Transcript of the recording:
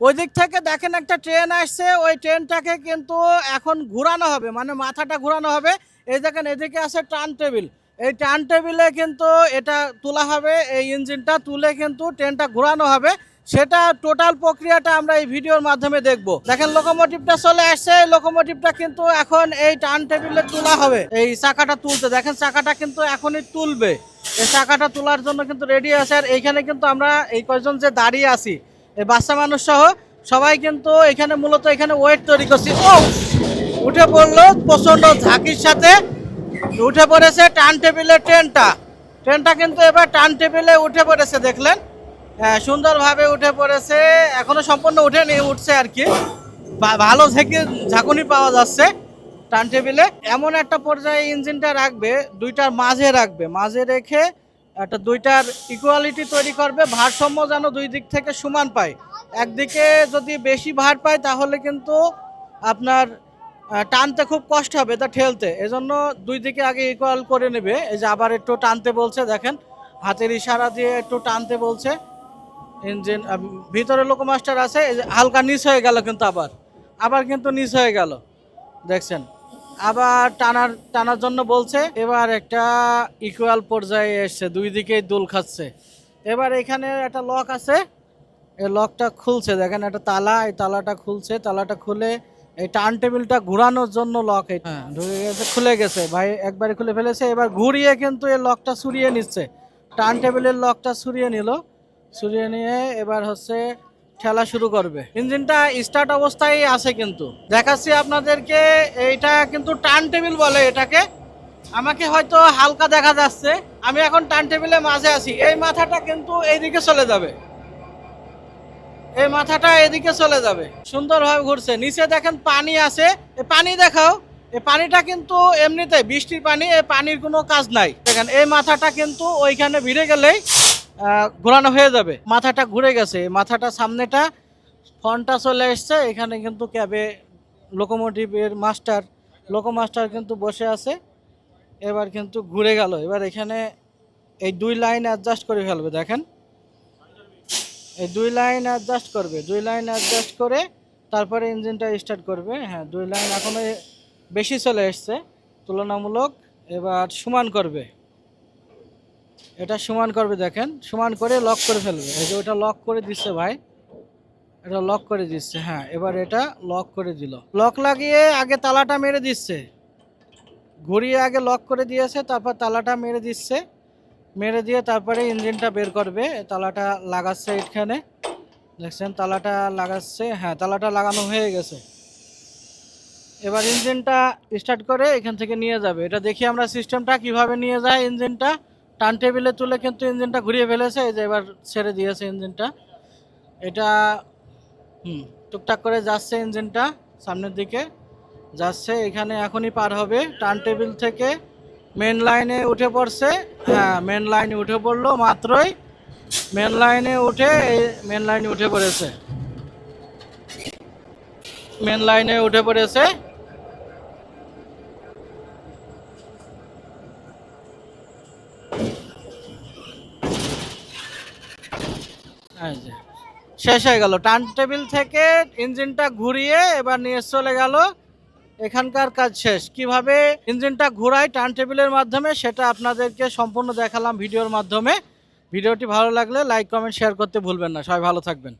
ওই দিক থেকে দেখেন একটা ট্রেন আসছে, ওই ট্রেনটাকে কিন্তু এখন ঘোরানো হবে মানে মাথাটা ঘোরানো হবে। এই দেখেন, এদিকে আছে টার্ন টেবিল এই টার্ন টেবিলে কিন্তু এটা তোলা হবে, এই ইঞ্জিনটা তুলে কিন্তু ট্রেনটা ঘোরানো হবে। সেটা টোটাল প্রক্রিয়াটা আমরা এই ভিডিওর মাধ্যমে দেখব। দেখেন লোকোমোটিভটা চলে আসছে, এই লোকোমোটিভটা কিন্তু এখন এই টার্ন টেবিলে তোলা হবে। এই চাকাটা তুলতে, দেখেন, চাকাটা কিন্তু এখনই তুলবে। এই চাকাটা তোলার জন্য কিন্তু রেডি আছে, আর এইখানে কিন্তু আমরা এই কয়জন যে দাঁড়িয়ে আছি বাচ্চা মানুষ সহ সবাই কিন্তু এখানে মূলত এখানে ওয়েট তৈরি করছি। ও উঠে পড়ল প্রচণ্ড ঝাঁকির সাথে। উঠে পড়েছে টার্ন টেবিলে ট্রেনটা। ট্রেনটা কিন্তু এবার টার্ন টেবিলে উঠে পড়েছে দেখলেন? হ্যাঁ, সুন্দরভাবে উঠে পড়েছে। এখনও সম্পূর্ণ উঠেনি উঠছে আর কি। ভালো ঝেঁকে ঝাঁকুনি পাওয়া যাচ্ছে টার্ন টেবিলে। এমন একটা পর্যায়ে ইঞ্জিনটা রাখবে দুইটার মাঝে রাখবে। মাঝে রেখে একটা দুইটার ইকুয়ালিটি তৈরি করবে, ভারসাম্য যেন দুই দিক থেকে সমান পায়। একদিকে যদি বেশি ভার পায়, তাহলে কিন্তু আপনার টানতে খুব কষ্ট হবে তা ঠেলতে। এজন্য দুই দিকে আগে ইকুয়াল করে নেবে। এই যে আবার একটু টানতে বলছে, দেখেন, হাতের ইশারা দিয়ে একটু টানতে বলছে। ইঞ্জিন ভিতরে লোকো মাস্টার আছে হালকা নিচ হয়ে গেল কিন্তু আবার। আবার কিন্তু নিচ হয়ে গেল। দেখছেন? আবার টানার টানার জন্য বলছে, এবার একটা ইকুয়াল পর্যায়ে এসছে, দুই দিকেই দোল খাচ্ছে। এবার এখানে একটা লক আছে, এই লকটা খুলছে, দেখেন একটা তালা, এই তালাটা খুলছে, তালাটা খুলে এই টার্ন টেবিলটা ঘুরানোর জন্য লক হ্যাঁ ঢুকে গেছে, খুলে গেছে, ভাই একবারে খুলে ফেলেছে, এবার ঘুরিয়ে কিন্তু এই লকটা সুরিয়ে নিচ্ছে। টার্ন টেবিলের লকটা সুরিয়ে নিল, সুরিয়ে নিয়ে এবার হচ্ছে খেলা শুরু করবে। ইঞ্জিনটা স্টার্ট অবস্থায় আছে কিন্তু। দেখাচ্ছি আপনাদেরকে, এইটা কিন্তু টার্ন টেবিল বলে এটাকে। আমাকে হয়তো হালকা দেখা যাচ্ছে। আমি এখন টার্ন টেবিলের মাঝে আছি। এই মাথাটা কিন্তু এইদিকে চলে যাবে। এই মাথাটা এদিকে চলে যাবে। সুন্দরভাবে ঘুরছে। নিচে দেখেন পানি আছে। এই পানি দেখাও। এই পানিটা কিন্তু এমনিতে বৃষ্টির পানি এই পানির কোনো কাজ নাই। দেখেন, এই মাথাটা কিন্তু ওইখানে ভিড়ে গেলেই ঘোরানো হয়ে যাবে। মাথাটা ঘুরে গেছে। মাথাটা, সামনেটা, ফ্রন্টটা চলে এসছে। এখানে কিন্তু ক্যাবে লোকোমোটিভের মাস্টার, লোকো মাস্টার কিন্তু বসে আছে। এবার কিন্তু ঘুরে গেল। এবার এখানে এই দুই লাইন অ্যাডজাস্ট করে ফেলবে, দেখেন। এই দুই লাইন অ্যাডজাস্ট করবে, দুই লাইন অ্যাডজাস্ট করে তারপরে ইঞ্জিনটা স্টার্ট করবে। হ্যাঁ দুই লাইন এখনও বেশি চলে এসছে। তুলনামূলক এবার সমান করবে। এটা সমান করবে দেখেন, সমান করে লক করে ফেলবে। এই যে ওটা লক করে দিচ্ছে ভাই, এটা লক করে দিচ্ছে হ্যাঁ এবার এটা লক করে দিল। লক লাগিয়ে আগে তালাটা মেরে দিচ্ছে। ঘুরিয়ে আগে লক করে দিয়েছে, তারপর তালাটা মেরে দিচ্ছে। মেরে দিয়ে তারপরে ইঞ্জিনটা বের করবে, তালাটা লাগাচ্ছে এখানে। দেখছেন, তালাটা লাগাচ্ছে হ্যাঁ তালাটা লাগানো হয়ে গেছে। এবার ইঞ্জিনটা স্টার্ট করে এখান থেকে নিয়ে যাবে। এটা দেখি আমরা সিস্টেমটা কীভাবে নিয়ে যায় ইঞ্জিনটা। টার্ন টেবিলে তুলে কিন্তু ইঞ্জিনটা ঘুরিয়ে ফেলেছে, এই যে এবার ছেড়ে দিয়েছে ইঞ্জিনটা। এটা, হুম, টুকটাক করে যাচ্ছে ইঞ্জিনটা সামনের দিকে। যাচ্ছে, এখানে এখনই পার হবে। টার্ন টেবিল থেকে মেন লাইনে উঠে পড়ছে। হ্যাঁ মেন লাইনে উঠে পড়ল মাত্রই। মেন লাইনে উঠে, এই মেন লাইনে উঠে পড়েছে। মেন লাইনে উঠে পড়েছে। শেষ হয়ে গেল। টার্ন টেবিল থেকে ইঞ্জিনটা ঘুরিয়ে এবার নিয়ে চলে গেল। এখানকার কাজ শেষ। কীভাবে ইঞ্জিনটা ঘুরাই টার্ন টেবিলের মাধ্যমে, সেটা আপনাদেরকে সম্পূর্ণ দেখালাম ভিডিওর মাধ্যমে। ভিডিওটি ভালো লাগলে লাইক, কমেন্ট, শেয়ার করতে ভুলবেন না। সবাই ভালো থাকবেন।